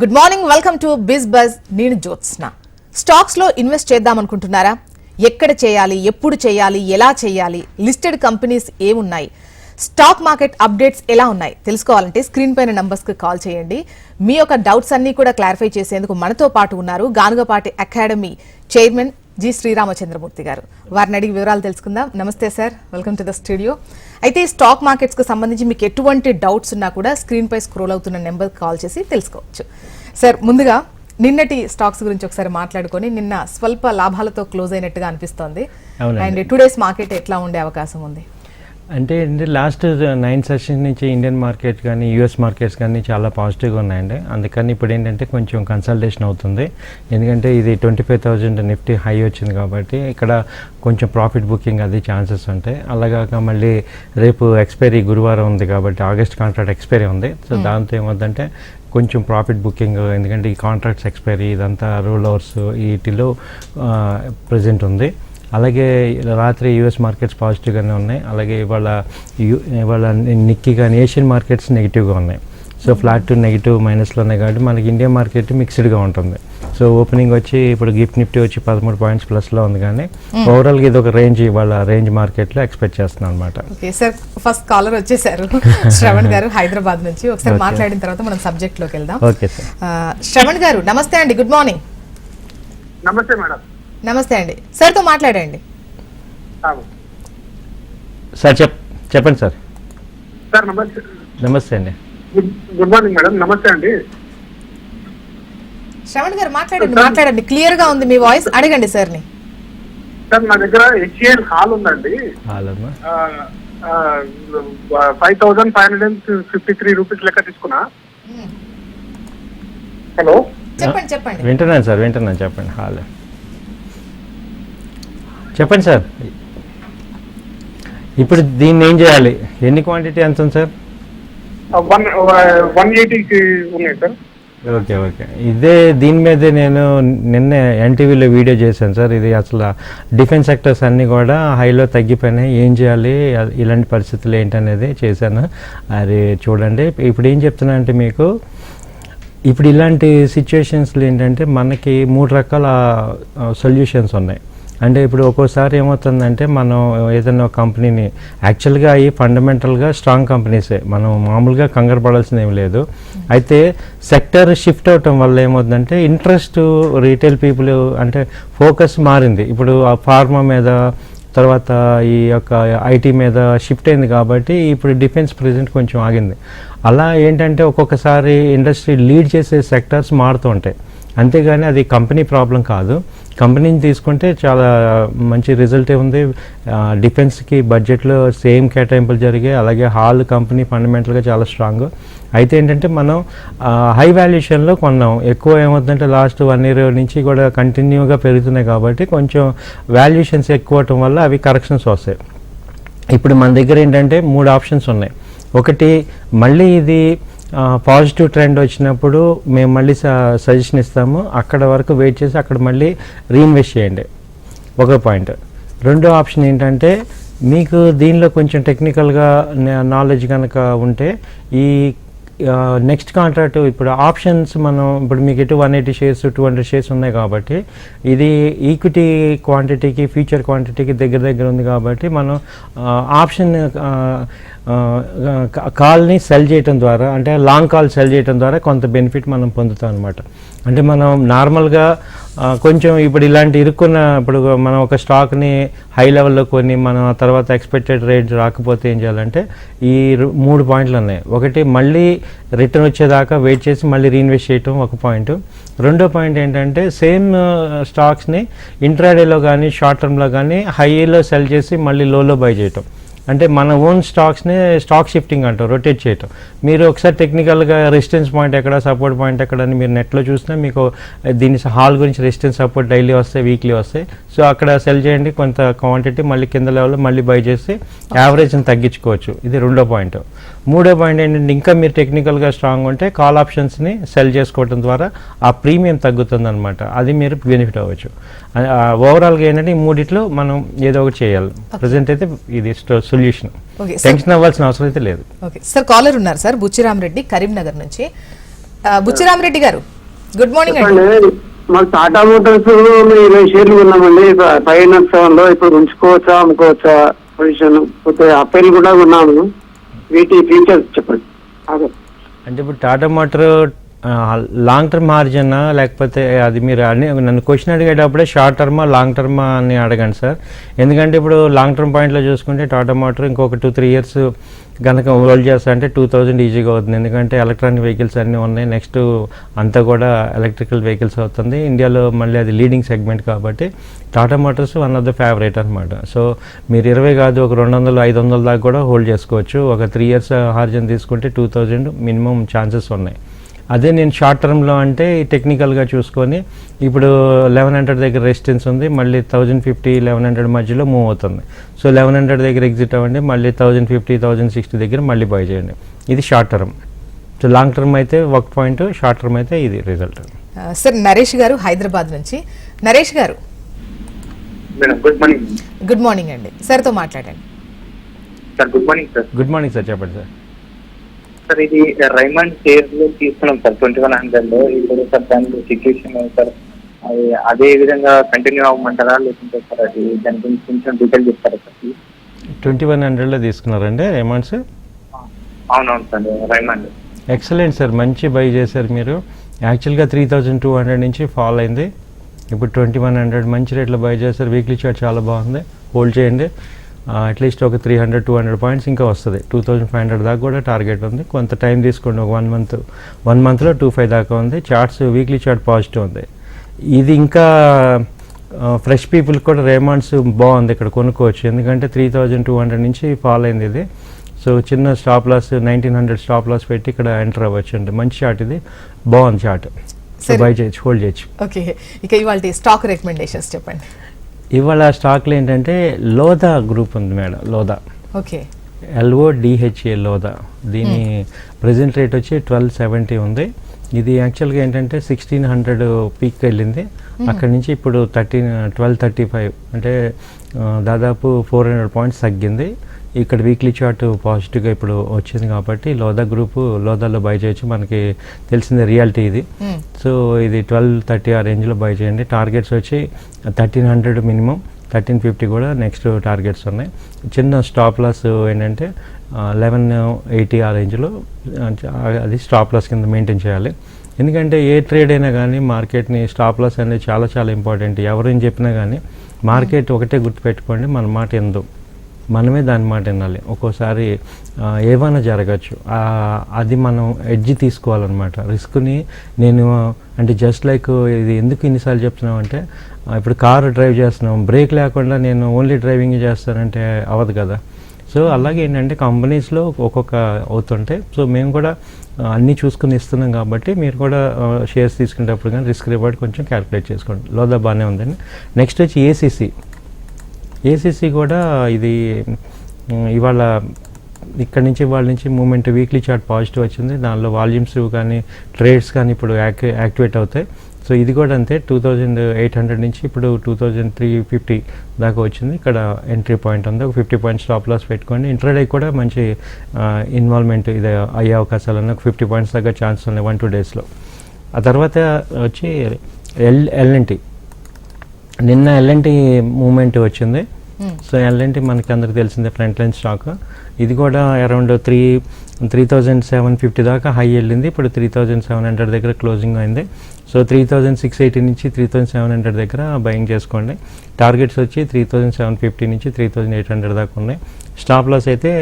Good morning welcome to biz buzz నేను జ్యోత్స్న. స్టాక్స్లో invest చేద్దాం అనుకుంటున్నారా? ఎక్కడ చేయాలి? ఎప్పుడు చేయాలి? ఎలా చేయాలి? లిస్టెడ్ కంపెనీస్ ఏమున్నాయి? స్టాక్ మార్కెట్ అప్డేట్స్ ఎలా ఉన్నాయి? తెలుసుకోవాలంటే స్క్రీన్ పైన నంబర్స్కి కాల్ చేయండి. మీ యొక్క డౌట్స్ అన్ని కూడా క్లారిఫై చేసేందుకు మనతో పాటు ఉన్నారు Ganugapati academy chairman G Sriramachandramurthy garu. వారిని అడిగి వివరాలు తెలుసుకుందాం. నమస్తే sir welcome to the studio అయితే స్టాక్ మార్కెట్స్కు సంబంధించి మీకు ఎటువంటి డౌట్స్ ఉన్నా కూడా స్క్రీన్ పై స్క్రోల్ అవుతున్న నెంబర్ కాల్ చేసి తెలుసుకోవచ్చు. సార్ ముందుగా నిన్నటి స్టాక్స్ గురించి ఒకసారి మాట్లాడుకొని నిన్న స్వల్ప లాభాలతో క్లోజ్ అయినట్టుగా అనిపిస్తోంది. అండ్ టూ డేస్ మార్కెట్ ఎట్లా ఉండే అవకాశం ఉంది? అంటే ఏంటి లాస్ట్ నైన్ సెషన్స్ నుంచి ఇండియన్ మార్కెట్ కానీ యూఎస్ మార్కెట్స్ కానీ చాలా పాజిటివ్గా ఉన్నాయండి. అందుకని ఇప్పుడు ఏంటంటే కొంచెం కన్సల్టేషన్ అవుతుంది. ఎందుకంటే ఇది twenty five thousand Nifty high వచ్చింది కాబట్టి ఇక్కడ కొంచెం ప్రాఫిట్ బుకింగ్ అది ఛాన్సెస్ ఉంటాయి. అలాగాక మళ్ళీ రేపు ఎక్స్పైరీ గురువారం ఉంది కాబట్టి ఆగస్ట్ కాంట్రాక్ట్ ఎక్స్పైరీ ఉంది. సో దాంతో ఏమవుతుందంటే కొంచెం ప్రాఫిట్ బుకింగ్ ఎందుకంటే ఈ కాంట్రాక్ట్స్ ఎక్స్పైరీ ఇదంతా రూల్ ఓవర్స్ వీటిలో ప్రజెంట్ ఉంది. అలాగే రాత్రి యూఎస్ మార్కెట్స్ పాజిటివ్గానే ఉన్నాయి. అలాగే ఇవాళ యు ఇవాళ నిక్కీ కానీ ఏషియన్ మార్కెట్స్ నెగిటివ్గా ఉన్నాయి. సో ఫ్లాట్ టు నెగిటివ్ మైనస్లో ఉన్నాయి కాబట్టి మనకి ఇండియా మార్కెట్ మిక్స్డ్గా ఉంటుంది. సో ఓపెనింగ్ వచ్చి ఇప్పుడు గిఫ్ట్ నిఫ్టీ వచ్చి పదమూడు పాయింట్స్ ప్లస్లో ఉంది కానీ ఓవరాల్గా ఇది ఒక రేంజ్ ఇవాళ రేంజ్ మార్కెట్లో ఎక్స్పెక్ట్ చేస్తున్నాను అనమాట ఓకే సార్ ఫస్ట్ కాలర్ వచ్చేసారు. శ్రవణ్ గారు హైదరాబాద్ నుంచి. ఒకసారి. మాట్లాడిన తర్వాత మనం సబ్జెక్ట్లోకి వెళ్దాం. ఓకే సార్ శ్రవణ్ గారు నమస్తే అండి గుడ్ మార్నింగ్ నమస్తే మేడం. నమస్తే అండి. సార్తో మాట్లాడండి. సార్ చెప్ చెప్పండి సార్. సార్ నమస్తే. నమస్తే అండి. Good good morning madam. నమస్తే అండి. శ్రవణ్ గారు మాట్లాడండి మాట్లాడండి. క్లియర్గా ఉంది మీ వాయిస్. అడగండి సార్ని సార్ నా దగ్గర హెచ్ఏఎల్ హాల్ ఉందండి. హాలమ్మా five thousand five hundred and fifty three rupees లెక్క తీసుకున్నా. హలో. చెప్పండి చెప్పండి. వింటున్నాను సార్ వింటున్నాను. చెప్పండి హాల్. చెప్పండి సార్. ఇప్పుడు దీన్ని ఏం చేయాలి? ఎన్ని క్వాంటిటీ ఎంత ఉంది సార్? వన్ వన్ ఎయిటీకి ఉన్నాయి సార్. Okay okay. ఇదే దీని మీదే నేను నిన్నే ఎన్టీవీలో వీడియో చేశాను సార్. ఇది అసలు డిఫెన్స్ సెక్టర్స్ అన్నీ కూడా హైలో తగ్గిపోయినాయి. ఏం చేయాలి? ఇలాంటి పరిస్థితులు ఏంటనేది చేశాను. అది చూడండి. ఇప్పుడు ఏం చెప్తున్నా అంటే మీకు ఇప్పుడు ఇలాంటి సిచ్యువేషన్స్లో ఏంటంటే మనకి మూడు రకాల సొల్యూషన్స్ ఉన్నాయి. అంటే ఇప్పుడు ఒక్కోసారి ఏమవుతుందంటే మనం ఏదైనా కంపెనీని యాక్చువల్గా అవి ఫండమెంటల్గా స్ట్రాంగ్ కంపెనీసే. మనం మామూలుగా కంగారు పడాల్సింది ఏం లేదు. అయితే సెక్టర్ షిఫ్ట్ అవటం వల్ల ఏమవుతుందంటే ఇంట్రెస్ట్ రీటైల్ పీపుల్ అంటే ఫోకస్ మారింది. ఇప్పుడు ఆ ఫార్మా మీద తర్వాత ఈ యొక్క ఐటీ మీద షిఫ్ట్ అయింది కాబట్టి ఇప్పుడు డిఫెన్స్ ప్రెజెంట్ కొంచెం ఆగింది. అలా ఏంటంటే ఒక్కొక్కసారి ఇండస్ట్రీ లీడ్ చేసే సెక్టర్స్ మారుతూ ఉంటాయి. అంతేగాని అది కంపెనీ ప్రాబ్లం కాదు. కంపెనీని తీసుకుంటే చాలా మంచి రిజల్టే ఉంది. డిఫెన్స్కి బడ్జెట్లో సేమ్ కేటాయింపులు జరిగాయి అలాగే హాల్ కంపెనీ ఫండమెంటల్గా చాలా స్ట్రాంగ్. అయితే ఏంటంటే మనం హై వాల్యుయేషన్లో కొన్నాం. ఎక్కువ ఏమవుతుందంటే లాస్ట్ వన్ ఇయర్ నుంచి కూడా కంటిన్యూగా పెరుగుతున్నాయి కాబట్టి కొంచెం వాల్యుయేషన్స్ ఎక్కువ అవటం వల్ల అవి కరెక్షన్స్ వస్తాయి. ఇప్పుడు మన దగ్గర ఏంటంటే మూడు ఆప్షన్స్ ఉన్నాయి. ఒకటి మళ్ళీ ఇది పాజిటివ్ ట్రెండ్ వచ్చినప్పుడు మేము మళ్ళీ సజెషన్ ఇస్తాము. అక్కడ వరకు వెయిట్ చేసి అక్కడ మళ్ళీ రీఇన్వెస్ట్ చేయండి. ఒక పాయింట్. రెండో ఆప్షన్ ఏంటంటే మీకు దీనిలో కొంచెం టెక్నికల్గా నాలెడ్జ్ కనుక ఉంటే ఈ నెక్స్ట్ కాంట్రాక్ట్ ఇప్పుడు ఆప్షన్స్ మనం ఇప్పుడు మీకు ఎటు one eighty shares two hundred shares ఉన్నాయి కాబట్టి ఇది ఈక్విటీ క్వాంటిటీకి ఫ్యూచర్ క్వాంటిటీకి దగ్గర దగ్గర ఉంది కాబట్టి మనం ఆప్షన్ కాల్ని సెల్ చేయటం ద్వారా అంటే లాంగ్ కాల్ సెల్ చేయటం ద్వారా కొంత బెనిఫిట్ మనం పొందుతాం అనమాట అంటే మనం నార్మల్గా కొంచెం ఇప్పుడు ఇలాంటి ఇరుక్కున్న ఇప్పుడు మనం ఒక స్టాక్ని హై లెవెల్లో కొని మనం ఆ తర్వాత ఎక్స్పెక్టెడ్ రేట్ రాకపోతే ఏం చేయాలంటే ఈ మూడు పాయింట్లు ఉన్నాయి. ఒకటి మళ్ళీ రిటర్న్ వచ్చేదాకా వెయిట్ చేసి మళ్ళీ రీఇన్వెస్ట్ చేయటం ఒక పాయింట్. రెండో పాయింట్ ఏంటంటే సేమ్ స్టాక్స్ని ఇంట్రాడేలో కానీ షార్ట్ టర్మ్లో కానీ హైలో సెల్ చేసి మళ్ళీ లోలో బై చేయటం. అంటే మన ఓన్ స్టాక్స్ని స్టాక్ షిఫ్టింగ్ అంటారు రొటేట్ చేయటం. మీరు ఒకసారి టెక్నికల్గా రెసిస్టెన్స్ పాయింట్ ఎక్కడ సపోర్ట్ పాయింట్ ఎక్కడ అని మీరు నెట్లో చూసినా మీకు దీని హాల్ గురించి రెసిస్టెన్స్ సపోర్ట్ డైలీ వస్తాయి వీక్లీ వస్తాయి. సో అక్కడ సెల్ చేయండి కొంత క్వాంటిటీ మళ్ళీ కింద లెవెల్లో మళ్ళీ బై చేసి యావరేజ్ని తగ్గించుకోవచ్చు. ఇది రెండో పాయింట్ మూడో పాయింట్ ఏంటంటే ఇంకా మీరు టెక్నికల్గా స్ట్రాంగ్ ఉంటే కాల్ ఆప్షన్స్ని సెల్ చేసుకోవడం ద్వారా ఆ ప్రీమియం తగ్గుతుంది అనమాట అది మీరు బెనిఫిట్ అవ్వచ్చు. ఓవరాల్గా ఏంటంటే ఈ మూడిట్లో మనం ఏదో ఒకటి చేయాలి. ప్రజెంట్ అయితే ఇది సొల్యూషన్. టెన్షన్ అవ్వాల్సిన అవసరం అయితే లేదు. ఓకే సార్ కాలర్ ఉన్నారు సార్ బుచ్చిరామ్ రెడ్డి కరీంనగర్ నుంచి. బుచ్చిరామరెడ్డి గారు గుడ్ మార్నింగ్ అండి. మాకు టాటా మోటార్స్ ఇరవై షేర్లు ఉన్నామండి ఫైవ్ నాట్ సెవెన్లో ఇప్పుడు ఉంచుకోవచ్చా అమ్ముకోవచ్చా పొజిషన్ పోతే అప్పైలు కూడా ఉన్నాము వీటి ఫీచర్స్ చెప్పండి. అదే అంటే ఇప్పుడు Tata motor long term margin లేకపోతే అది మీరు అన్ని నన్ను క్వశ్చన్ అడిగేటప్పుడే షార్ట్ టర్మా లాంగ్ టర్మా అని అడగండి సార్ ఎందుకంటే ఇప్పుడు లాంగ్ టర్మ్ పాయింట్లో చూసుకుంటే టాటా మోటార్ ఇంకొక టూ త్రీ ఇయర్స్ కనుక హోల్డ్ చేస్తా అంటే టూ థౌజండ్ ఈజీగా అవుతుంది. ఎందుకంటే ఎలక్ట్రానిక్ వెహికల్స్ అన్నీ ఉన్నాయి. నెక్స్ట్ అంతా కూడా ఎలక్ట్రికల్ వెహికల్స్ అవుతుంది. ఇండియాలో మళ్ళీ అది లీడింగ్ సెగ్మెంట్ కాబట్టి Tata Motors one of the favourite అనమాట సో మీరు ఇరవై కాదు ఒక రెండు వందలు ఐదు వందల దాకా కూడా హోల్డ్ చేసుకోవచ్చు. ఒక త్రీ ఇయర్స్ హార్జన్ తీసుకుంటే టూ థౌజండ్ మినిమం ఛాన్సెస్ ఉన్నాయి. అదే నేను షార్ట్ టర్మ్లో అంటే టెక్నికల్గా చూసుకొని ఇప్పుడు లెవెన్ హండ్రెడ్ దగ్గర రెసిస్టెన్స్ ఉంది మళ్ళీ థౌజండ్ ఫిఫ్టీ లెవెన్ హండ్రెడ్ మధ్యలో మూవ్ అవుతుంది. సో లెవెన్ హండ్రెడ్ దగ్గర ఎగ్జిట్ అవ్వండి మళ్ళీ థౌజండ్ ఫిఫ్టీ థౌజండ్ సిక్స్టీ దగ్గర మళ్ళీ బై చేయండి. ఇది short term so long term అయితే వర్క్ పాయింట్ షార్ట్ టర్మ్ అయితే ఇది రిజల్ట్ సార్ నరేష్ గారు హైదరాబాద్ నుంచి. Naresh garu. Madam good morning good morning అండి. సార్తో మాట్లాడండి. Sir good morning sir good morning sir చెప్పండి సార్ సార్ ఇది రైమండ్ షేర్స్లో తీసుకున్నాం సార్ ట్వంటీ వన్ హండ్రెడ్లో. ఇప్పుడు సార్ దాని సిచ్యువేషన్ సార్? అది అదే విధంగా కంటిన్యూ అవ్వమంటారా? లేకుంటే సార్ అది దాని గురించి కొంచెం డీటెయిల్ చెప్తారా సార్? ట్వంటీ వన్ హండ్రెడ్లో తీసుకున్నారండి అమౌంట్స్ అవునవును సార్ రైమండ్ ఎక్సలెంట్ సార్ మంచి బై చేశారు మీరు. యాక్చువల్గా త్రీ థౌజండ్ టూ హండ్రెడ్ నుంచి ఫాల్ అయింది. ఇప్పుడు ట్వంటీ వన్ హండ్రెడ్ మంచి రేట్లో బై చేశారు. వీక్లీ చార్ట్ చాలా బాగుంది. హోల్డ్ చేయండి. అట్లీస్ట్ ఒక three hundred two hundred points ఇంకా వస్తుంది. టూ థౌజండ్ ఫైవ్ హండ్రెడ్ దాకా కూడా టార్గెట్ ఉంది. కొంత టైం తీసుకోండి. ఒక వన్ మంత్ వన్ మంత్లో టూ ఫైవ్ దాకా ఉంది. చార్ట్స్ వీక్లీ చార్ట్ పాజిటివ్ ఉంది. ఇది ఇంకా ఫ్రెష్ పీపుల్ కూడా రేమాండ్స్ బాగుంది ఇక్కడ కొనుక్కోవచ్చు. ఎందుకంటే త్రీ థౌజండ్ టూ హండ్రెడ్ నుంచి ఫాల్ అయింది ఇది. సో చిన్న stop loss nineteen hundred stop loss పెట్టి ఇక్కడ ఎంటర్ అవ్వచ్చు అండి. మంచి చార్ట్ ఇది. బాగుంది చార్ట్ సో. బై చేయొచ్చు హోల్డ్ చేయొచ్చు ఓకే ఇక ఇవాళ స్టాక్ రికమెండేషన్స్ చెప్పండి. ఇవాళ స్టాక్లు ఏంటంటే లోదా గ్రూప్ ఉంది madam Lodha okay. L O D H A Lodha దీని ప్రజెంట్ రేట్ వచ్చి ట్వెల్వ్ సెవెంటీ ఉంది. ఇది యాక్చువల్గా ఏంటంటే సిక్స్టీన్ హండ్రెడ్ పీక్ వెళ్ళింది. అక్కడి నుంచి ఇప్పుడు థర్టీన్ ట్వెల్వ్ థర్టీ ఫైవ్ అంటే దాదాపు ఫోర్ హండ్రెడ్ పాయింట్స్ తగ్గింది. ఇక్కడ వీక్లీ చార్ట్ పాజిటివ్గా ఇప్పుడు వచ్చింది కాబట్టి లోదా గ్రూప్ లోదాలో బై చేయొచ్చు. మనకి తెలిసిందే రియాలిటీ ఇది. Hmm. సో ఇది ట్వెల్వ్ థర్టీ ఆ రేంజ్లో బై చేయండి. టార్గెట్స్ వచ్చి thirteen hundred minimum thirteen fifty కూడా నెక్స్ట్ టార్గెట్స్ ఉన్నాయి. చిన్న స్టాప్ లాస్ ఏంటంటే లెవెన్ ఎయిటీ ఆ రేంజ్లో అది స్టాప్ లాస్ కింద మెయింటైన్ చేయాలి. ఎందుకంటే ఏ ట్రేడ్ అయినా కానీ మార్కెట్ని స్టాప్ లాస్ అనేది చాలా చాలా ఇంపార్టెంట్ ఎవరేం చెప్పినా కానీ మార్కెట్ ఒకటే గుర్తుపెట్టుకోండి మన మాట ఎందు. మనమే దాని మాట వినాలి. ఒక్కోసారి ఏమైనా జరగచ్చు. అది మనం ఎడ్జి తీసుకోవాలన్నమాట. రిస్క్ని నేను అంటే జస్ట్ లైక్ ఇది ఎందుకు ఇన్నిసార్లు చెప్తున్నాం అంటే ఇప్పుడు కారు డ్రైవ్ చేస్తున్నాం. బ్రేక్ లేకుండా నేను ఓన్లీ డ్రైవింగ్ చేస్తానంటే అవ్వదు కదా. సో అలాగే ఏంటంటే కంపెనీస్లో ఒక్కొక్క అవుతుంటే సో మేము కూడా అన్నీ చూసుకుని ఇస్తున్నాం కాబట్టి మీరు కూడా షేర్స్ తీసుకునేటప్పుడు కానీ రిస్క్ రివార్డ్ కొంచెం క్యాలిక్యులేట్ చేసుకోండి. లోదా బాగానే ఉందండి. నెక్స్ట్ వచ్చి ఏసీసీ ఏసీసీ కూడా ఇది ఇవాళ ఇక్కడ నుంచి వాళ్ళ నుంచి మూమెంట్ వీక్లీ చార్ట్ పాజిటివ్ వచ్చింది. దానిలో వాల్యూమ్స్ కానీ ట్రేడ్స్ కానీ ఇప్పుడు యాక్ యాక్టివేట్ అవుతాయి. సో ఇది కూడా అంతే టూ థౌజండ్ ఎయిట్ హండ్రెడ్ నుంచి ఇప్పుడు టూ థౌజండ్ త్రీ ఫిఫ్టీ దాకా వచ్చింది. ఇక్కడ ఎంట్రీ పాయింట్ ఉంది. ఒక ఫిఫ్టీ పాయింట్ స్టాప్ లాస్ పెట్టుకోండి ఇంట్రాడే కూడా మంచి ఇన్వాల్వ్మెంట్ ఇది అయ్యే అవకాశాలు ఉన్నాయి. ఒక ఫిఫ్టీ పాయింట్స్ దాకా ఛాన్స్ ఉన్నాయి వన్ టూ డేస్లో. ఆ తర్వాత వచ్చి ఎల్ ఎల్ఎన్టీ నిన్న ఎల్ఎన్టీ మూమెంట్ వచ్చింది. Hmm. సో ఎల్ఎన్టీ మనకి అందరికి తెలిసిందే ఫ్రంట్ లైన్ స్టాక్. ఇది కూడా around three three thousand seven fifty దాకా హై వెళ్ళింది. ఇప్పుడు త్రీ థౌజండ్ సెవెన్ హండ్రెడ్ దగ్గర క్లోజింగ్ అయింది. So three thousand six eighty నుంచి త్రీ థౌజండ్ సెవెన్ హండ్రెడ్ దగ్గర బయింగ్ చేసుకోండి. టార్గెట్స్ వచ్చి త్రీ థౌజండ్ సెవెన్ ఫిఫ్టీ నుంచి త్రీ థౌజండ్ ఎయిట్ హండ్రెడ్ దాకా ఉన్నాయి. స్టాప్ లాస్ అయితే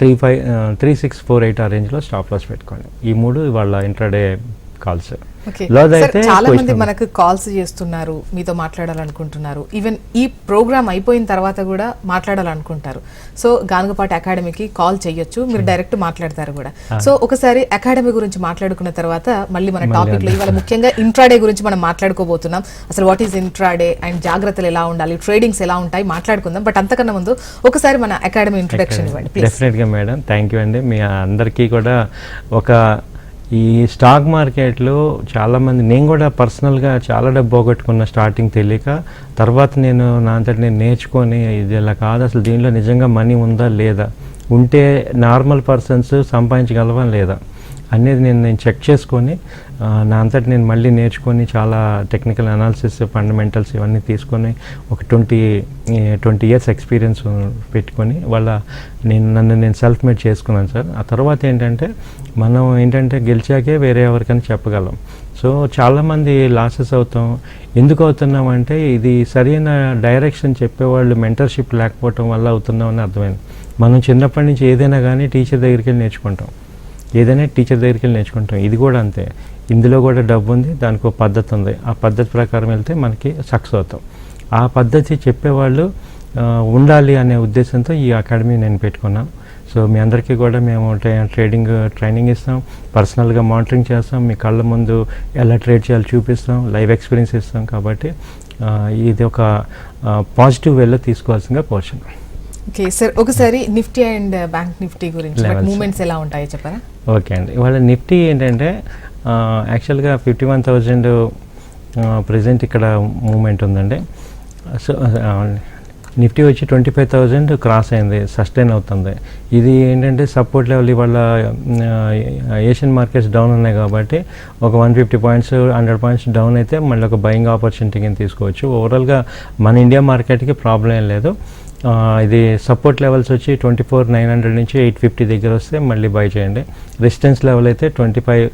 three five three six four eight ఆ రేంజ్లో స్టాప్ లాస్ పెట్టుకోండి. ఈ మూడు ఇవాళ ఇంట్రాడే కాల్స్ చాలా మంది. మనకు కాల్స్ చేస్తున్నారు మీతో మాట్లాడాలనుకుంటున్నారు. ఈవెన్ ఈ ప్రోగ్రామ్ అయిపోయిన తర్వాత కూడా మాట్లాడాలనుకుంటారు. సో గానుగపాటి అకాడమీకి కాల్ చేయొచ్చు మీరు డైరెక్ట్ మాట్లాడతారు కూడా. సో ఒకసారి అకాడమీ గురించి మాట్లాడుకున్న తర్వాత మళ్ళీ మన టాపిక్లో. ఇవాళ ముఖ్యంగా ఇంట్రాడే గురించి మనం మాట్లాడుకోబోతున్నాం. అసలు వాట్ ఈస్ ఇంట్రాడే అండ్ జాగ్రత్తలు ఎలా ఉండాలి ట్రేడింగ్స్ ఎలా ఉంటాయి మాట్లాడుకుందాం. బట్ అంతకన్నా ముందు ఒకసారి మన అకాడమీ ఇంట్రొడక్షన్ ఇవ్వండి ప్లీజ్ డెఫినెట్గా మేడం థ్యాంక్ యూ అండి. మీ అందరికీ కూడా ఒక ఈ స్టాక్ మార్కెట్లో చాలామంది నేను కూడా పర్సనల్గా చాలా డబ్బు పోగొట్టుకున్న స్టార్టింగ్ తెలియక తర్వాత నేను నా అంతటి నేను నేర్చుకొని ఇది ఇలా కాదు అసలు దీనిలో నిజంగా మనీ ఉందా లేదా? ఉంటే నార్మల్ పర్సన్స్ సంపాదించగలవా లేదా? అనేది నేను నేను చెక్ చేసుకొని నా అంతటి నేను మళ్ళీ నేర్చుకొని చాలా టెక్నికల్ అనాలిసిస్ ఫండమెంటల్స్ ఇవన్నీ తీసుకొని ఒక ట్వంటీ ట్వంటీ ఇయర్స్ ఎక్స్పీరియన్స్ పెట్టుకొని వాళ్ళ నేను నన్ను నేను సెల్ఫ్ మేడ్ చేసుకున్నాను సార్. ఆ తర్వాత ఏంటంటే మనం ఏంటంటే గెలిచాకే వేరే ఎవరికైనా చెప్పగలం. సో చాలామంది లాసెస్ అవుతాం. ఎందుకు అవుతున్నాం అంటే ఇది సరైన డైరెక్షన్ చెప్పేవాళ్ళు మెంటర్షిప్ లేకపోవటం వల్ల అవుతున్నాం అని అర్థమైంది. మనం చిన్నప్పటి నుంచి ఏదైనా కానీ టీచర్ దగ్గరికి వెళ్ళి నేర్చుకుంటాం. ఏదైనా టీచర్ దగ్గరికి వెళ్ళి నేర్చుకుంటాం. ఇది కూడా అంతే. ఇందులో కూడా డబ్బు ఉంది దానికి ఒక పద్ధతి ఉంది. ఆ పద్ధతి ప్రకారం వెళ్తే మనకి సక్సెస్ అవుతాం. ఆ పద్ధతి చెప్పేవాళ్ళు ఉండాలి అనే ఉద్దేశంతో ఈ అకాడమీ నేను పెట్టుకున్నాను. సో మీ అందరికీ కూడా మేము ట్రేడింగ్ ట్రైనింగ్ ఇస్తాం. పర్సనల్గా మానిటరింగ్ చేస్తాం. మీ కళ్ళ ముందు ఎలా ట్రేడ్ చేయాలో చూపిస్తాం. లైవ్ ఎక్స్పీరియన్స్ ఇస్తాం. కాబట్టి ఇది ఒక పాజిటివ్ వేలో తీసుకోవాల్సిందిగా పోర్షన్ ఓకే సార్ ఒకసారి నిఫ్టీ అండ్ బ్యాంక్ నిఫ్టీ గురించి. మూమెంట్స్ ఎలా ఉంటాయో చెప్పారా? ఓకే అండి. ఇవాళ నిఫ్టీ ఏంటంటే యాక్చువల్గా ఫిఫ్టీ వన్ థౌజండ్ ప్రజెంట్ ఇక్కడ మూమెంట్ ఉందండి. సో నిఫ్టీ వచ్చి ట్వంటీ ఫైవ్ థౌజండ్ క్రాస్ అయింది సస్టైన్ అవుతుంది. ఇది ఏంటంటే సపోర్ట్ లెవెల్ ఇవాళ ఏషియన్ మార్కెట్స్ డౌన్ ఉన్నాయి కాబట్టి ఒక one fifty points hundred points down అయితే మళ్ళీ ఒక బయింగ్ ఆపర్చునిటీ కింద తీసుకోవచ్చు. ఓవరాల్గా మన ఇండియా మార్కెట్కి ప్రాబ్లం ఏం లేదు. ఇది సపోర్ట్ లెవెల్స్ వచ్చి ట్వంటీ ఫోర్ నైన్ హండ్రెడ్ నుంచి ఎయిట్ ఫిఫ్టీ దగ్గర వస్తే మళ్ళీ బై చేయండి. రెసిస్టెన్స్ లెవెల్ అయితే ట్వంటీ ఫైవ్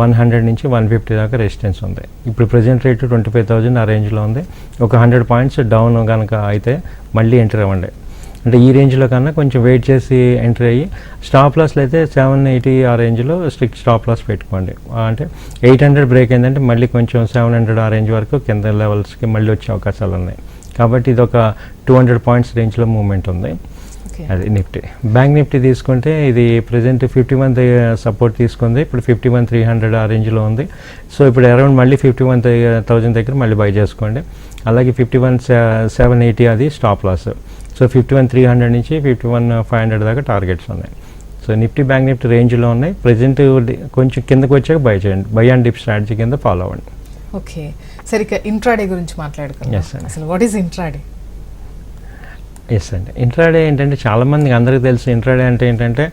వన్ హండ్రెడ్ నుంచి వన్ ఫిఫ్టీ దాకా రెసిస్టెన్స్ ఉంది. ఇప్పుడు present rate twenty five thousand ఆ రేంజ్లో ఉంది. ఒక హండ్రెడ్ పాయింట్స్ డౌన్ కనుక అయితే మళ్ళీ ఎంటర్ అవ్వండి. అంటే ఈ రేంజ్లో కన్నా కొంచెం వెయిట్ చేసి ఎంటర్ అయ్యి స్టాప్ లాస్లో అయితే సెవెన్ ఎయిటీ ఆ రేంజ్లో స్ట్రిక్ట్ స్టాప్ లాస్ పెట్టుకోండి. అంటే ఎయిట్ హండ్రెడ్ బ్రేక్ అయిందంటే మళ్ళీ కొంచెం సెవెన్ హండ్రెడ్ ఆ రేంజ్ వరకు కింద లెవెల్స్కి మళ్ళీ వచ్చే అవకాశాలు ఉన్నాయి. కాబట్టి ఇది ఒక టూ హండ్రెడ్ పాయింట్స్ రేంజ్లో మూమెంట్ ఉంది అది నిఫ్టీ బ్యాంక్ నిఫ్టీ తీసుకుంటే ఇది ప్రజెంట్ ఫిఫ్టీ వన్ సపోర్ట్ తీసుకుంది. ఇప్పుడు ఫిఫ్టీ వన్ త్రీ హండ్రెడ్ ఆ రేంజ్లో ఉంది. సో ఇప్పుడు అరౌండ్ మళ్ళీ ఫిఫ్టీ వన్ థౌజండ్ దగ్గర మళ్ళీ బై చేసుకోండి. అలాగే ఫిఫ్టీ వన్ సెవెన్ ఎయిటీ అది stop loss so fifty one three hundred నుంచి ఫిఫ్టీ వన్ ఫైవ్ హండ్రెడ్ దాకా టార్గెట్స్ ఉన్నాయి. సో నిఫ్టీ బ్యాంక్ నిఫ్టీ రేంజ్లో ఉన్నాయి. ప్రజెంట్ కొంచెం కిందకు వచ్చాక బై చేయండి. బై అండ్ డిప్ స్ట్రాటజీ కింద ఫాలో అవ్వండి. ఓకే సరే ఇక ఇంట్రాడే గురించి మాట్లాడుకుందాం. అసలు వాట్ ఈస్ ఇంట్రాడే ఎస్ అండి ఇంట్రాడే ఏంటంటే చాలామందికి అందరికీ తెలుసు. ఇంట్రాడే అంటే ఏంటంటే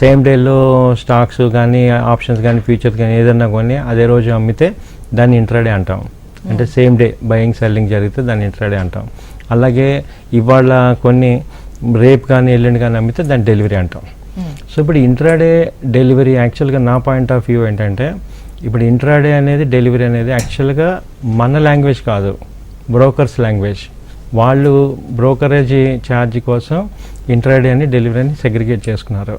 సేమ్ డేలో స్టాక్స్ కానీ ఆప్షన్స్ కానీ ఫ్యూచర్స్ కానీ ఏదన్నా కొని అదే రోజు అమ్మితే దాన్ని ఇంట్రాడే అంటాం. అంటే సేమ్ డే బయింగ్ సెల్లింగ్ జరిగితే దాన్ని ఇంట్రాడే అంటాం. అలాగే ఇవాళ కొన్ని రేపు కానీ ఎల్లుండి కానీ అమ్మితే దాన్ని డెలివరీ అంటాం. సో ఇప్పుడు ఇంట్రాడే డెలివరీ యాక్చువల్గా నా పాయింట్ ఆఫ్ వ్యూ ఏంటంటే ఇప్పుడు ఇంట్రాడే అనేది డెలివరీ అనేది యాక్చువల్గా మన లాంగ్వేజ్ కాదు బ్రోకర్స్ లాంగ్వేజ్ వాళ్ళు బ్రోకరేజ్ ఛార్జ్ కోసం ఇంట్రాడే అని డెలివరీ అని సెగ్రిగేట్ చేసుకున్నారు.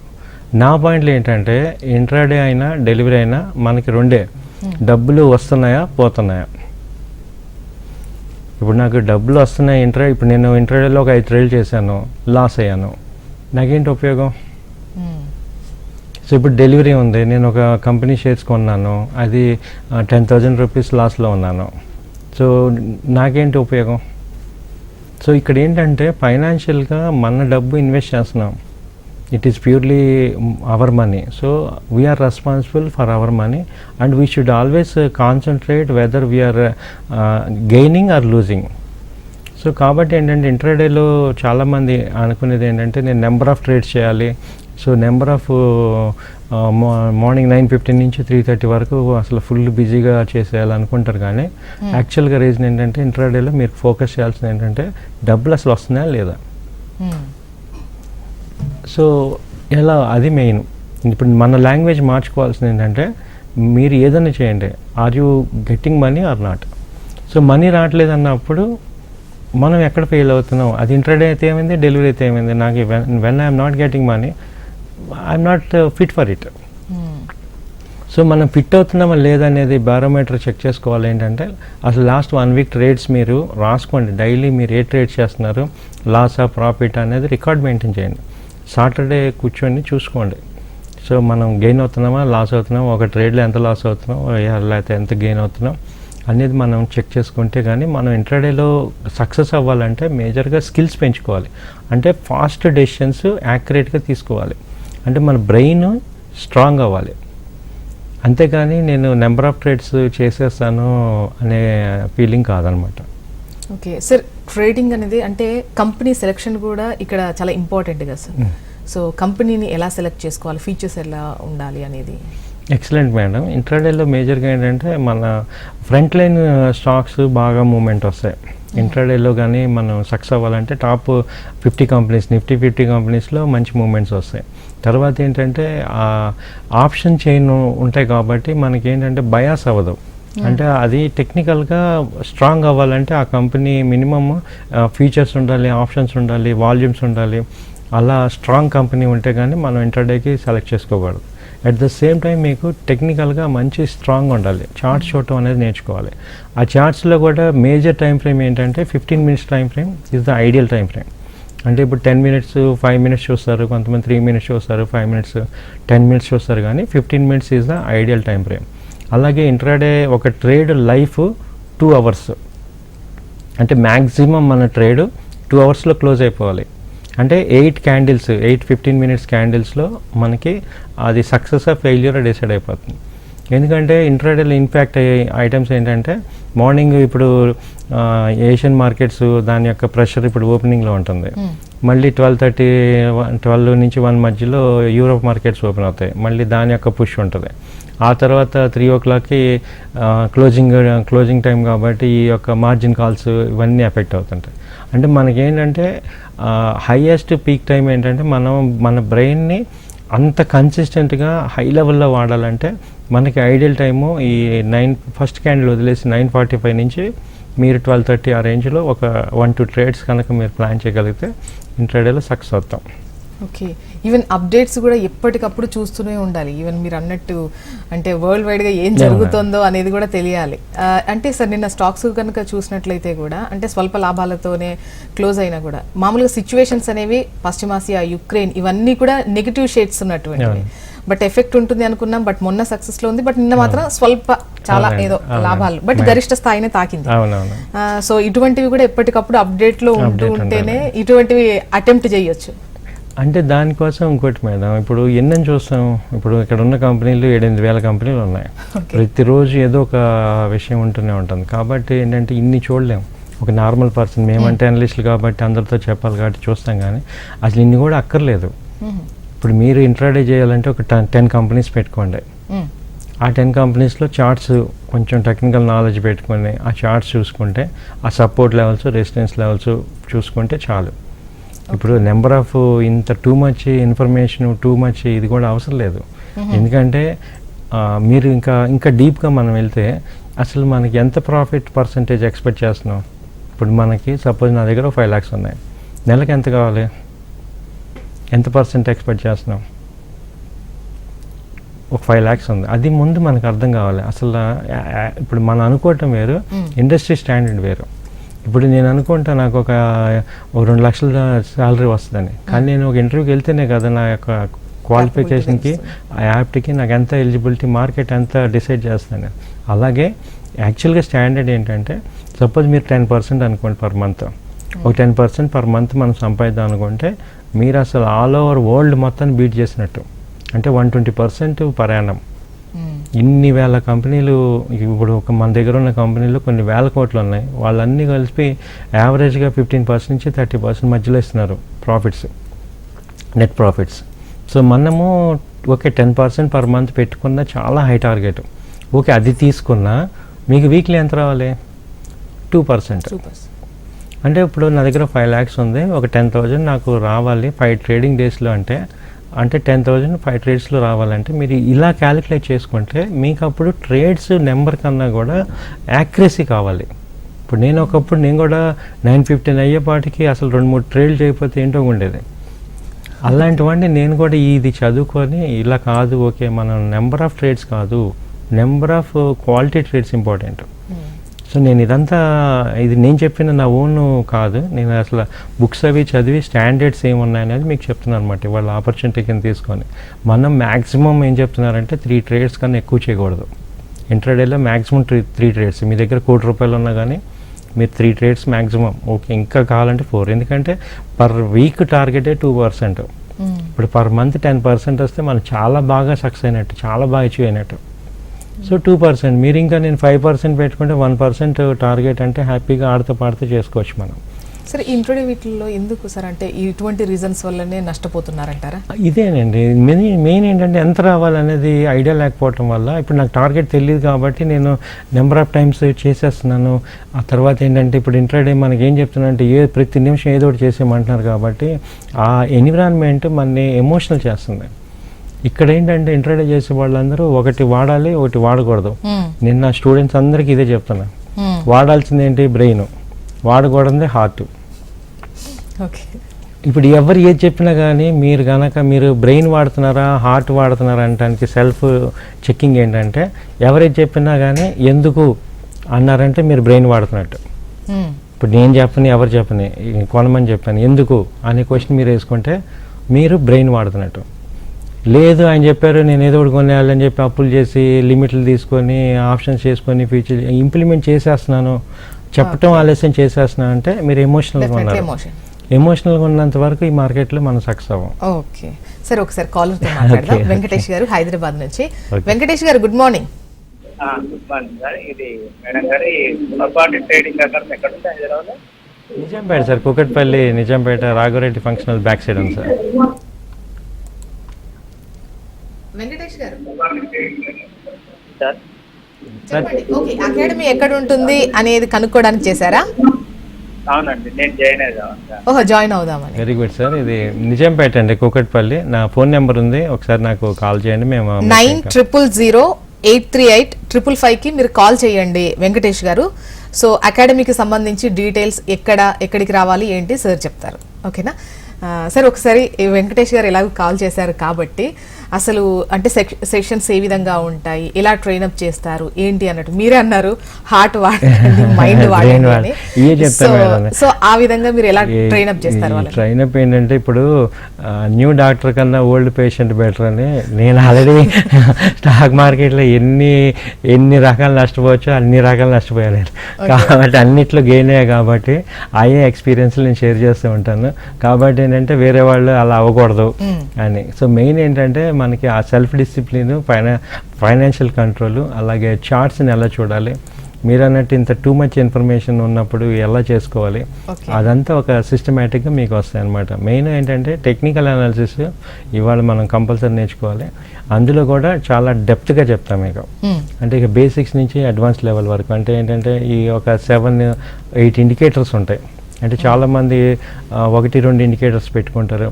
నా పాయింట్లు ఏంటంటే ఇంట్రాడే అయినా డెలివరీ అయినా మనకి రెండే. డబ్బులు వస్తున్నాయా పోతున్నాయా? ఇప్పుడు నాకు డబ్బులు వస్తున్నాయి ఇంట్రా ఇప్పుడు నేను ఇంట్రాడేలో ఒక ఐదు ట్రేడ్ చేశాను లాస్ అయ్యాను. నాకేంటి ఉపయోగం? సో ఇప్పుడు డెలివరీ ఉంది. నేను ఒక కంపెనీ షేర్స్ కొన్నాను. అది టెన్ థౌజండ్ రూపీస్ లాస్లో ఉన్నాను. సో నాకేంటి ఉపయోగం? సో ఇక్కడ ఏంటంటే ఫైనాన్షియల్గా మన డబ్బు ఇన్వెస్ట్ చేస్తున్నాం. It is purely our money so we are responsible for our money and we should always concentrate whether we are gaining or losing so కాబట్టి ఏంటంటే ఇంటర్డేలో చాలామంది అనుకునేది ఏంటంటే నేను నెంబర్ ఆఫ్ ట్రేడ్స్ చేయాలి. So number of morning nine fifteen నుంచి three thirty వరకు అసలు ఫుల్ బిజీగా చేసేయాలి అనుకుంటారు కానీ యాక్చువల్గా రీజన్ ఏంటంటే ఇంటర్డేలో మీరు ఫోకస్ చేయాల్సింది ఏంటంటే డబ్బులు అసలు వస్తున్నాయా లేదా? సో ఎలా? అది మెయిన్. ఇప్పుడు మన లాంగ్వేజ్ మార్చుకోవాల్సింది ఏంటంటే మీరు ఏదైనా చేయండి. Are you getting money or not? So money రావట్లేదు అన్నప్పుడు మనం ఎక్కడ ఫెయిల్ అవుతున్నాం? అది ఇంటర్డే అయితే ఏమైంది? డెలివరీ అయితే ఏమైంది? నాకు when I'm not getting money I'm not fit for it so మనం ఫిట్ అవుతున్నామా లేదనేది బారోమీటర్ చెక్ చేసుకోవాలి ఏంటంటే అసలు లాస్ట్ వన్ వీక్ ట్రేడ్స్ మీరు రాసుకోండి. డైలీ మీరు ఏ ట్రేడ్ చేస్తున్నారు? లాస్ ఆ ప్రాఫిట్ అనేది రికార్డ్ మెయింటైన్ చేయండి. సాటర్డే కూర్చొని చూసుకోండి. సో మనం గెయిన్ అవుతున్నామా? లాస్ అవుతున్నామా? ఒక ట్రేడ్లో ఎంత లాస్ అవుతున్నాం లేకపోతే ఎంత గెయిన్ అవుతున్నాం? అనేది మనం చెక్ చేసుకుంటే కానీ మనం ఇంటర్డేలో సక్సెస్ అవ్వాలంటే మేజర్గా స్కిల్స్ పెంచుకోవాలి. అంటే ఫాస్ట్ డెసిషన్స్ యాక్యురేట్గా తీసుకోవాలి. అంటే మన బ్రెయిన్ స్ట్రాంగ్ అవ్వాలి. అంతేగాని నేను నెంబర్ ఆఫ్ ట్రేడ్స్ చేసేస్తాను అనే ఫీలింగ్ కాదనమాట. ఓకే. సార్ ట్రేడింగ్ అనేది అంటే కంపెనీ సెలెక్షన్ కూడా ఇక్కడ చాలా ఇంపార్టెంట్ కదా సార్? సో కంపెనీని ఎలా సెలెక్ట్ చేసుకోవాలి? ఫీచర్స్ ఎలా ఉండాలి అనేది? Excellent madam. ఇంట్రాడేలో మేజర్గా ఏంటంటే మన ఫ్రంట్ లైన్ స్టాక్స్ బాగా మూమెంట్ వస్తాయి. ఇంట్రాడేలో కానీ మనం సక్సెస్ అవ్వాలంటే top fifty companies Nifty fifty కంపెనీస్లో మంచి మూమెంట్స్ వస్తాయి. తర్వాత ఏంటంటే ఆ ఆప్షన్ చైన్ ఉంటాయి కాబట్టి మనకి ఏంటంటే బయాస్ అవ్వదు అంటే అది టెక్నికల్గా స్ట్రాంగ్ అవ్వాలంటే ఆ కంపెనీ మినిమమ్ ఫీచర్స్ ఉండాలి ఆప్షన్స్ ఉండాలి వాల్యూమ్స్ ఉండాలి. అలా స్ట్రాంగ్ కంపెనీ ఉంటే కానీ మనం ఇంటర్డేకి సెలెక్ట్ చేసుకోకూడదు. అట్ ద సేమ్ టైం మీకు టెక్నికల్గా మంచి స్ట్రాంగ్ ఉండాలి. చార్ట్స్ చూడటం అనేది నేర్చుకోవాలి. ఆ చార్ట్స్లో కూడా మేజర్ టైం ఫ్రేమ్ ఏంటంటే fifteen minutes time frame is the ideal time frame అంటే ఇప్పుడు టెన్ మినిట్స్ ఫైవ్ మినిట్స్ చూస్తారు కొంతమంది త్రీ మినిట్స్ చూస్తారు ఫైవ్ మినిట్స్ టెన్ మినిట్స్ చూస్తారు కానీ fifteen minutes is the ideal time frame అలాగే ఇంట్రాడే ఒక ట్రేడ్ లైఫ్ టూ అవర్స్ అంటే మ్యాక్సిమం మన ట్రేడ్ టూ అవర్స్లో క్లోజ్ అయిపోవాలి. అంటే eight candles eight fifteen minutes క్యాండిల్స్లో మనకి అది సక్సెస్ ఆఫ్ ఫెయిల్యూర్ డిసైడ్ అయిపోతుంది. ఎందుకంటే ఇంట్రాడేలో ఇంపాక్ట్ అయ్యే ఐటమ్స్ ఏంటంటే మార్నింగ్ ఇప్పుడు ఏషియన్ మార్కెట్స్ దాని యొక్క ప్రెషర్ ఇప్పుడు ఓపెనింగ్లో ఉంటుంది. మళ్ళీ ట్వెల్వ్ థర్టీ ట్వెల్వ్ నుంచి వన్ మధ్యలో యూరోప్ మార్కెట్స్ ఓపెన్ అవుతాయి. మళ్ళీ దాని యొక్క పుష్ ఉంటుంది. ఆ తర్వాత త్రీ ఓ క్లాక్కి క్లోజింగ్ క్లోజింగ్ టైం కాబట్టి ఈ యొక్క మార్జిన్ కాల్స్ ఇవన్నీ ఎఫెక్ట్ అవుతుంటాయి. అంటే మనకేంటంటే హైయెస్ట్ పీక్ టైం ఏంటంటే మనం మన బ్రెయిన్ని అంత కన్సిస్టెంట్గా హై లెవెల్లో వాడాలంటే మనకి ఐడియల్ టైము ఈ నైన్ ఫస్ట్ క్యాండిల్ వదిలేసి నైన్ ఫార్టీ ఫైవ్ నుంచి మీరు ట్వెల్వ్ థర్టీ ఆ రేంజ్లో ఒక వన్ టూ ట్రేడ్స్ కనుక మీరు ప్లాన్ చేయగలిగితే ఇంట్రాడేలో సక్సెస్ అవుతాం. ఓకే. ఈవెన్ అప్డేట్స్ కూడా ఎప్పటికప్పుడు చూస్తూనే ఉండాలి. ఈవెన్ మీరు అన్నట్టు అంటే వరల్డ్ వైడ్గా ఏం Yeah, జరుగుతుందో అనేది కూడా తెలియాలి. అంటే సార్ నిన్న స్టాక్స్ కనుక చూసినట్లయితే కూడా అంటే స్వల్ప లాభాలతోనే క్లోజ్ అయినా కూడా మామూలుగా సిచ్యువేషన్స్ అనేవి పశ్చిమాసియా యుక్రెయిన్ ఇవన్నీ కూడా నెగిటివ్ షేడ్స్ ఉన్నటువంటివి. బట్ ఎఫెక్ట్ ఉంటుంది అనుకున్నాం బట్ మొన్న సక్సెస్లో ఉంది బట్ నిన్న మాత్రం స్వల్ప చాలా ఏదో. లాభాలు. బట్. గరిష్ట స్థాయినే తాకింది. సో ఇటువంటివి కూడా ఎప్పటికప్పుడు అప్డేట్లో ఉంటూ ఉంటేనే ఇటువంటివి అటెంప్ట్ చేయొచ్చు. అంటే దానికోసం ఇంకోటి మేడం ఇప్పుడు ఎన్నని చూస్తాం? ఇప్పుడు ఇక్కడ ఉన్న కంపెనీలు ఏడెనిమిది వేల కంపెనీలు ఉన్నాయి. ప్రతిరోజు ఏదో ఒక విషయం ఉంటూనే ఉంటుంది. కాబట్టి ఏంటంటే ఇన్ని చూడలేం. ఒక నార్మల్ పర్సన్ మేమంటే అనలిస్టులు కాబట్టి అందరితో చెప్పాలి కాబట్టి చూస్తాం కానీ అసలు ఇన్ని కూడా అక్కర్లేదు. ఇప్పుడు మీరు ఇంట్రాడే చేయాలంటే ఒక టెన్ కంపెనీస్ పెట్టుకోండి. మ్మ్. ఆ టెన్ కంపెనీస్లో చార్ట్స్ కొంచెం టెక్నికల్ నాలెడ్జ్ పెట్టుకొని ఆ చార్ట్స్ చూసుకుంటే ఆ సపోర్ట్ లెవెల్స్ రెసిస్టెన్స్ లెవెల్స్ చూసుకుంటే చాలు. ఇప్పుడు నెంబర్ ఆఫ్ ఇంత too much information too much ఇది కూడా అవసరం లేదు. ఎందుకంటే మీరు ఇంకా ఇంకా డీప్గా మనం వెళ్తే అసలు మనకి ఎంత ప్రాఫిట్ పర్సంటేజ్ ఎక్స్పెక్ట్ చేస్తున్నాం? ఇప్పుడు మనకి సపోజ్ నా దగ్గర ఫైవ్ ల్యాక్స్ ఉన్నాయి. నెలకి ఎంత కావాలి? ఎంత పర్సెంట్ ఎక్స్పెక్ట్ చేస్తున్నాం? ఒక ఫైవ్ ల్యాక్స్ ఉంది. అది ముందు మనకు అర్థం కావాలి. అసలు ఇప్పుడు మనం అనుకోవటం వేరు ఇండస్ట్రీ స్టాండర్డ్ వేరు. ఇప్పుడు నేను అనుకుంటా నాకు ఒక రెండు లక్షల శాలరీ వస్తుందని. కానీ నేను ఒక ఇంటర్వ్యూకి వెళ్తేనే కదా నా యొక్క క్వాలిఫికేషన్కి ఆ యాప్ట్కి నాకు ఎంత ఎలిజిబిలిటీ మార్కెట్ ఎంత డిసైడ్ చేస్తాను అలాగే యాక్చువల్గా స్టాండర్డ్ ఏంటంటే సపోజ్ మీరు టెన్ పర్సెంట్ అనుకోండి పర్ మంత్ ఒక టెన్ పర్సెంట్ పర్ మంత్ మనం సంపాదిద్దాం అనుకుంటే మీరు అసలు ఆల్ ఓవర్ వరల్డ్ మొత్తాన్ని బీట్ చేసినట్టు. అంటే one twenty percent per annum hmm. ఇన్ని వేల కంపెనీలు ఇప్పుడు ఒక మన దగ్గర ఉన్న కంపెనీలు కొన్ని వేల కోట్లు ఉన్నాయి. వాళ్ళన్నీ కలిపి యావరేజ్గా ఫిఫ్టీన్ పర్సెంట్ నుంచి థర్టీ పర్సెంట్ మధ్యలో ఇస్తున్నారు ప్రాఫిట్స్ నెట్ ప్రాఫిట్స్. సో మనము okay ten percent per month పెట్టుకున్న చాలా హై టార్గెట్. ఓకే అది తీసుకున్నా మీకు వీక్లీ ఎంత రావాలి? Two percent. అంటే ఇప్పుడు నా దగ్గర ఫైవ్ ల్యాక్స్ ఉంది. ఒక టెన్ థౌజండ్ నాకు రావాలి ఫైవ్ ట్రేడింగ్ డేస్లో అంటే అంటే టెన్ థౌజండ్ ఫైవ్ ట్రేడ్స్లో రావాలంటే మీరు ఇలా క్యాలిక్యులేట్ చేసుకుంటే మీకు అప్పుడు ట్రేడ్స్ నెంబర్ కన్నా కూడా యాక్యురసీ కావాలి. ఇప్పుడు నేను ఒకప్పుడు నేను కూడా నైన్ ఫిఫ్టీన్ అయ్యేపాటికి అసలు రెండు మూడు ట్రేడ్లు చేయకపోతే ఏంటో ఉండేది. అలాంటివన్నీ నేను కూడా ఇది చదువుకొని ఇలా కాదు ఓకే మనం నెంబర్ ఆఫ్ ట్రేడ్స్ కాదు number of quality trades important so నేను ఇదంతా ఇది నేను చెప్పిన నా ఓన్ కాదు. నేను అసలు బుక్స్ అవి చదివి స్టాండర్డ్స్ ఏమున్నాయనేది మీకు చెప్తున్నాను అనమాట ఇవాళ ఆపర్చునిటీ కింద తీసుకొని. మనం మ్యాక్సిమం ఏం చెప్తున్నారంటే త్రీ ట్రేడ్స్ కన్నా ఎక్కువ చేయకూడదు. ఇంటర్డేలో మ్యాక్సిమం త్రీ త్రీ ట్రేడ్స్. మీ దగ్గర కోటి రూపాయలు ఉన్నా కానీ మీరు త్రీ ట్రేడ్స్ మ్యాక్సిమం ఓకే ఇంకా కావాలంటే ఫోర్. ఎందుకంటే పర్ వీక్ టార్గెటే టూ పర్సెంట్. ఇప్పుడు పర్ మంత్ టెన్ పర్సెంట్ వస్తే మనం చాలా బాగా సక్సెస్ అయినట్టు చాలా బాగా అచీవ్ అయినట్టు. సో టూ పర్సెంట్ మీరు ఇంకా నేను ఫైవ్ పర్సెంట్ పెట్టుకుంటే వన్ పర్సెంట్ టార్గెట్ అంటే హ్యాపీగా ఆడుతూ పాడుతూ చేసుకోవచ్చు మనం. సరే ఇంట్రోడే వీటిల్లో ఎందుకు సార్? అంటే ఇటువంటి రీజన్స్ వల్లనే నష్టపోతున్నారంటారా? ఇదేనండి. మెయిన్ మెయిన్ ఏంటంటే ఎంత రావాలనేది ఐడియా లేకపోవటం వల్ల ఇప్పుడు నాకు టార్గెట్ తెలియదు కాబట్టి నేను నెంబర్ ఆఫ్ టైమ్స్ చేసేస్తున్నాను. ఆ తర్వాత ఏంటంటే ఇప్పుడు ఇంట్రాడే మనకి ఏం చెప్తున్నానంటే ఏ ప్రతి నిమిషం ఏదో ఒకటి చేసేయమంటున్నారు కాబట్టి ఆ ఎన్విరాన్మెంట్ మనని ఎమోషనల్ చేస్తుంది. ఇక్కడ ఏంటంటే ఇంట్రాడే చేసే వాళ్ళందరూ ఒకటి వాడాలి ఒకటి వాడకూడదు. నిన్న స్టూడెంట్స్ అందరికీ ఇదే చెప్తున్నా. వాడాల్సింది ఏంటి? బ్రెయిన్. వాడకూడదు హార్ట్. ఇప్పుడు ఎవరు ఏది చెప్పినా కానీ మీరు గనక మీరు బ్రెయిన్ వాడుతున్నారా హార్ట్ వాడుతున్నారా అనడానికి సెల్ఫ్ చెక్కింగ్ ఏంటంటే ఎవరేది చెప్పినా కానీ ఎందుకు అన్నారంటే మీరు బ్రెయిన్ వాడుతున్నట్టు. ఇప్పుడు నేను చెప్పని ఎవరు చెప్పని కొనమని చెప్పాను ఎందుకు అనే క్వశ్చన్ మీరు వేసుకుంటే మీరు బ్రెయిన్ వాడుతున్నట్టు. లేదు ఆయన చెప్పారు నేను ఏదో ఒకటి కొనేయాలని చెప్పి అప్పులు చేసి లిమిట్లు తీసుకొని ఆప్షన్స్ చేసుకొని ఫీచర్ ఇంప్లిమెంట్ చేసేస్తున్నాను. చెప్పటం ఆలస్యం చేసేస్తున్నాను అంటే మీరు ఎమోషనల్గా ఉన్నారు. ఎమోషన్ ఎమోషనల్గా ఉన్నంత వరకు ఈ మార్కెట్లో మనం సక్సెస్ అవ్వం. ఓకే. సరే ఒకసారి కాలర్తో మాట్లాడదాం. వెంకటేష్ గారు హైదరాబాద్ నుంచి. వెంకటేష్ గారు good morning good morning sir ఇది మేడం గారి పొరపాటు ట్రేడింగ్ అకౌంట్ ఎక్కడ ఉంది Hyderabad Nizampet sir Kukatpally Nizampet Raghava Reddy functional back side ఉంది సార్ వెంకటేష్ గారు సార్ చెప్పండి ఓకే అకాడమీ ఎక్కడ ఉంటుంది అనేది కనుక్కోవడానికి చేశారా? అవునండి నేను జాయిన్ అయ్యాను సార్. ఓహో జాయిన్ అవుదామని. వెరీ గుడ్ సార్ ఇది నిజాంపేట అండి కుకట్పల్లి. నా ఫోన్ నెంబర్ ఉంది. ఒకసారి నాకు కాల్ చేయండి మేము nine triple zero eight three eight triple ఫైవ్కి మీరు కాల్ చేయండి వెంకటేష్ గారు. సో అకాడమీకి సంబంధించి డీటెయిల్స్ ఎక్కడ ఎక్కడికి రావాలి ఏంటి సార్ చెప్తారు. ఓకేనా? సరే ఒకసారి వెంకటేష్ గారు ఎలాగో కాల్ చేశారు కాబట్టి అసలు అంటే సెక్షన్స్ ఏ విధంగా ఉంటాయి? ఎలా ట్రైన్ అప్ చేస్తారు? ఏంటి అన్నట్టు? మీరే అన్నారు హార్ట్ వాడండి మైండ్ వాడండి సో ఆ విధంగా మీరు ఎలా ట్రైన్ అప్ చేస్తారు వాళ్ళని? ట్రైన్ అప్ ఏంటంటే ఇప్పుడు న్యూ డాక్టర్ కన్నా ఓల్డ్ పేషెంట్ బెటర్ అని నేను ఆల్రెడీ స్టాక్ మార్కెట్లో ఎన్ని ఎన్ని రకాలు నష్టపోవచ్చో అన్ని రకాలు నష్టపోయాను. నేను. కాబట్టి అన్నిట్లో గెయిన్ అయ్యా కాబట్టి అయ్యే ఎక్స్పీరియన్స్ నేను షేర్ చేస్తూ ఉంటాను. కాబట్టి ఏంటంటే వేరే వాళ్ళు అలా అవ్వకూడదు అని. సో మెయిన్ ఏంటంటే మనకి ఆ సెల్ఫ్ డిసిప్లిన్ ఫైనా ఫైనాన్షియల్ కంట్రోల్ అలాగే చార్ట్స్ని ఎలా చూడాలి? మీరు అన్నట్టు ఇంత టూ మచ్ ఇన్ఫర్మేషన్ ఉన్నప్పుడు ఎలా చేసుకోవాలి. అదంతా ఒక సిస్టమేటిక్గా మీకు వస్తాయి అనమాట మెయిన్ ఏంటంటే టెక్నికల్ అనాలిసిస్ ఇవాళ మనం కంపల్సరీ నేర్చుకోవాలి. అందులో కూడా చాలా డెప్త్గా చెప్తాం మీకు. అంటే ఇక బేసిక్స్ నుంచి అడ్వాన్స్ లెవెల్ వరకు. అంటే ఏంటంటే ఈ ఒక సెవెన్ ఎయిట్ ఇండికేటర్స్ ఉంటాయి. అంటే చాలామంది ఒకటి రెండు ఇండికేటర్స్ పెట్టుకుంటారు.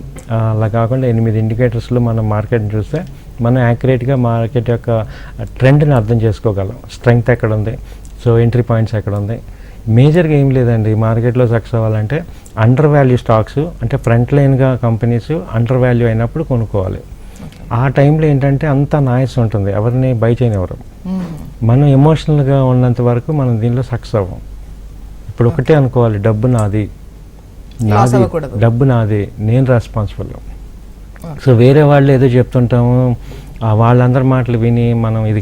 అలా కాకుండా ఎనిమిది ఇండికేటర్స్లో మనం మార్కెట్ చూస్తే మనం యాక్యురేట్గా మార్కెట్ యొక్క ట్రెండ్ని అర్థం చేసుకోగలం. స్ట్రెంగ్త్ ఎక్కడ ఉంది సో ఎంట్రీ పాయింట్స్ ఎక్కడ ఉంది మేజర్గా ఏం లేదండి. మార్కెట్లో సక్సెస్ అవ్వాలంటే అండర్ వాల్యూ స్టాక్స్ అంటే ఫ్రంట్ లైన్గా కంపెనీస్ అండర్ వాల్యూ అయినప్పుడు కొనుక్కోవాలి. ఆ టైంలో ఏంటంటే అంత నాయస్ ఉంటుంది. ఎవరిని బై చేయనివ్వరు. మనం ఎమోషనల్గా ఉన్నంత వరకు మనం దీనిలో సక్సెస్ అవ్వం. ఇప్పుడు ఒకటే అనుకోవాలి డబ్బు నాది. నాది. డబ్బు నాది నేను రెస్పాన్సిబుల్ సో వేరే వాళ్ళు ఏదో చెప్తుంటాము ఆ వాళ్ళందరి మాటలు విని మనం ఇది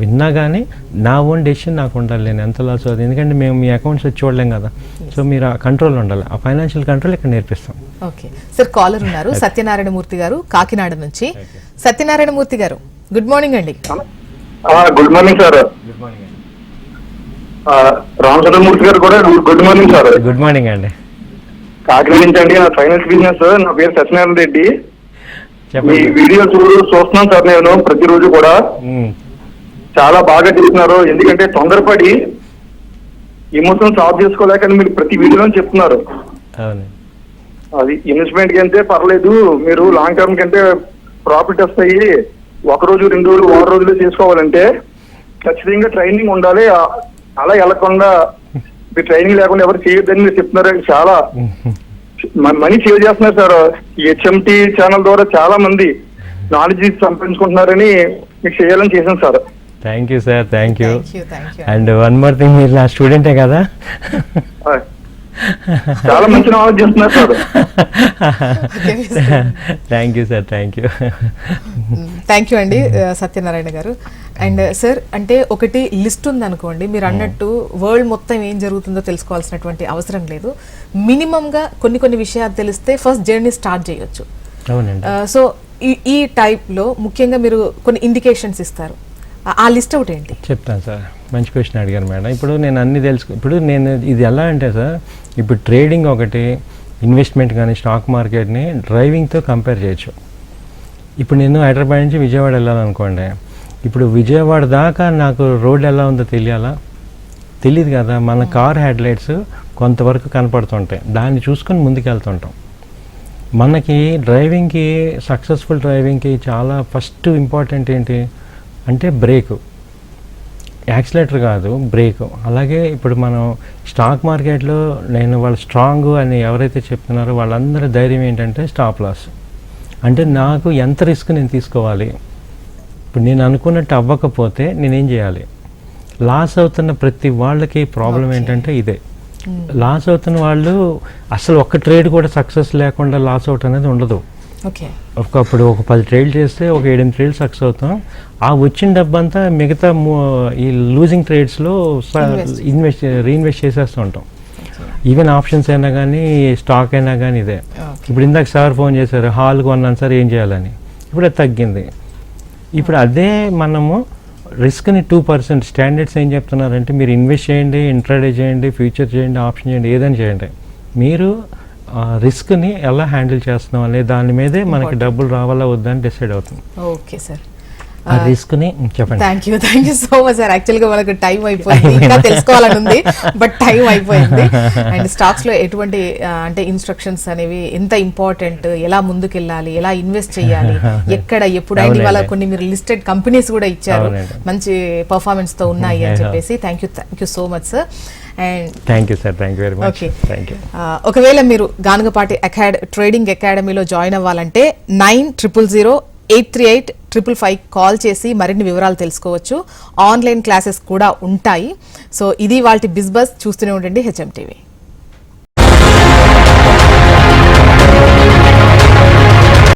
విన్నా కానీ నా ఓన్ డెసిషన్ నాకు ఉండాలి నేను ఎంత లాస్ అవుతుంది ఎందుకంటే మేము మీ అకౌంట్స్ వచ్చి చూడలేం కదా. సో మీరు ఆ కంట్రోల్ ఉండాలి. ఆ ఫైనాన్షియల్ కంట్రోల్ ఇక్కడ నేర్పిస్తాం. ఓకే. సార్ కాలర్ ఉన్నారు. సత్యనారాయణ మూర్తి గారు కాకినాడ నుంచి. సత్యనారాయణ మూర్తి గారు గుడ్ మార్నింగ్ అండి. Good morning sir good morning Ramachandra Murthy గారు కూడా good morning sir. Good morning అండి. కాకినాడ నుంచి అండి నా ఫైనాన్స్ బిజినెస్. నా పేరు సత్యనారాయణ రెడ్డి. మీ వీడియోస్ చూస్తున్నాను సార్ నేను ప్రతిరోజు కూడా. చాలా బాగా చేస్తున్నారు. ఎందుకంటే తొందరపడి ఎమోషన్స్ ఆఫ్ చేసుకోలేక మీరు ప్రతి వీడియోలో చెప్తున్నారు. అది ఇన్వెస్ట్మెంట్ కంటే పర్లేదు. మీరు లాంగ్ టర్మ్ కంటే ప్రాఫిట్ వస్తాయి. ఒక రోజు రెండు రోజులు వారం రోజులు చేసుకోవాలంటే ఖచ్చితంగా ట్రైనింగ్ ఉండాలి. అలా వెళ్ళకుండా మీరు ట్రైనింగ్ లేకుండా ఎవరు చేయొద్దని మీరు చెప్తున్నారు. చాలా మనీ సేవ్ చేస్తున్నారు సార్. హెచ్ఎంటి ఛానల్ ద్వారా చాలా మంది నాలెడ్జ్ సంపాదించుకుంటున్నారని మీకు చేయాలని చేశాను sir. Thank you sir thank you and one more thing మీరు నా స్టూడెంటే కదా? చాలా మంచి నాలెడ్జ్ చేస్తున్నారు sir. Thank you sir thank you thank you అండి ఆ, సత్యనారాయణ గారు. అండ్ సార్ అంటే ఒకటి లిస్ట్ ఉంది అనుకోండి మీరు అన్నట్టు వరల్డ్ మొత్తం ఏం జరుగుతుందో తెలుసుకోవాల్సినటువంటి అవసరం లేదు. మినిమం గా కొన్ని కొన్ని విషయాలు తెలిస్తే ఫస్ట్ జర్నీ స్టార్ట్ చేయొచ్చు. సో ఈ ఈ టైప్లో ముఖ్యంగా మీరు కొన్ని ఇండికేషన్స్ ఇస్తారు. ఆ- ఆ లిస్ట్ ఒకటి ఏంటి చెప్తాను సార్ మంచి క్వశ్చన్ అడిగారు మేడం. ఇప్పుడు నేను అన్ని తెలుసు ఇప్పుడు నేను ఇది ఎలా అంటే సార్ ఇప్పుడు ట్రేడింగ్ ఒకటి ఇన్వెస్ట్మెంట్ కానీ స్టాక్ మార్కెట్ని డ్రైవింగ్తో కంపేర్ చేయొచ్చు. ఇప్పుడు నేను హైదరాబాద్ నుంచి విజయవాడ వెళ్ళాలనుకోండి. ఇప్పుడు విజయవాడ దాకా నాకు రోడ్ ఎలా ఉందో తెలియాలా? తెలియదు కదా మన కార్ హెడ్లైట్స్ కొంతవరకు కనపడుతుంటాయి. దాన్ని చూసుకొని ముందుకు వెళ్తుంటాం మనకి డ్రైవింగ్కి సక్సెస్ఫుల్ డ్రైవింగ్కి చాలా ఫస్ట్ ఇంపార్టెంట్ ఏంటి? అంటే బ్రేకు యాక్సిలేటర్ కాదు బ్రేక్. అలాగే ఇప్పుడు మనం స్టాక్ మార్కెట్లో నేను వాళ్ళు స్ట్రాంగ్ అని ఎవరైతే చెప్తున్నారో వాళ్ళందరి ధైర్యం ఏంటంటే స్టాప్ లాస్. అంటే నాకు ఎంత రిస్క్ నేను తీసుకోవాలి? ఇప్పుడు నేను అనుకున్నట్టు అవ్వకపోతే నేనేం చేయాలి? లాస్ అవుతున్న ప్రతి వాళ్ళకి ప్రాబ్లం. ఏంటంటే ఇదే. లాస్ అవుతున్న వాళ్ళు అసలు ఒక్క ట్రేడ్ కూడా సక్సెస్ లేకుండా లాస్ అవుట్ అనేది ఉండదు. ఒకప్పుడు ఒక పది ట్రేడ్ చేస్తే ఒక ఏడెనిమిది ట్రేడ్ సక్సెస్ అవుతాం. ఆ వచ్చిన డబ్బంతా మిగతా ఈ లూజింగ్ ట్రేడ్స్లో. ఇన్వెస్ట్ రీఇన్వెస్ట్ చేసేస్తూ ఉంటాం. ఈవెన్ ఆప్షన్స్ అయినా కానీ స్టాక్ అయినా కానీ ఇదే. ఇప్పుడు ఇందాక సార్ ఫోన్ చేశారు హాల్ కొన్నాను సార్ ఏం చేయాలని? ఇప్పుడు అది తగ్గింది. ఇప్పుడు అదే మనము రిస్క్ని టూ పర్సెంట్ స్టాండర్డ్స్ ఏం చెప్తున్నారంటే మీరు ఇన్వెస్ట్ చేయండి ఇంట్రాడే చేయండి ఫ్యూచర్ చేయండి ఆప్షన్ చేయండి ఏదైనా చేయండి. మీరు రిస్క్ని ఎలా హ్యాండిల్ చేస్తున్నాం అనే దాని మీదే మనకి. డబ్బులు రావాలా వద్దా అని డిసైడ్ అవుతుంది ఓకే సార్. ఆ రిస్క్ని చెప్పండి. Thank you thank you so much sir. యాక్చువల్గా మనకు టైం అయిపోయింది. ఇంకా తెలుసుకోవాలని ఉంది బట్ టైం అయిపోయింది. అండ్ స్టాక్స్లో ఎటువంటి అంటే ఇన్స్ట్రక్షన్స్ అనేవి ఎంత ఇంపార్టెంట్ ఎలా ముందుకెళ్ళాలి ఎలా ఇన్వెస్ట్ చేయాలి ఎక్కడ ఎప్పుడు అండ్ ఇవాళ. కొన్ని మీరు లిస్టెడ్ కంపెనీస్ కూడా ఇచ్చారు. మంచి పర్ఫార్మెన్స్తో ఉన్నాయి అని. చెప్పేసి. Thank you thank you so much sir. And thank you sir thank you very much okay thank you ఒకవేళ మీరు గానుగపాటి అకాడ్ ట్రేడింగ్ అకాడమీలో జాయిన్ అవ్వాలంటే nine triple zero eight three eight triple five call చేసి మరిన్ని వివరాలు తెలుసుకోవచ్చు. ఆన్లైన్ క్లాసెస్ కూడా ఉంటాయి. సో ఇది వాళ్ళ బిజ్ బస్ చూస్తూనే ఉండండి హెచ్ఎం టీవీ.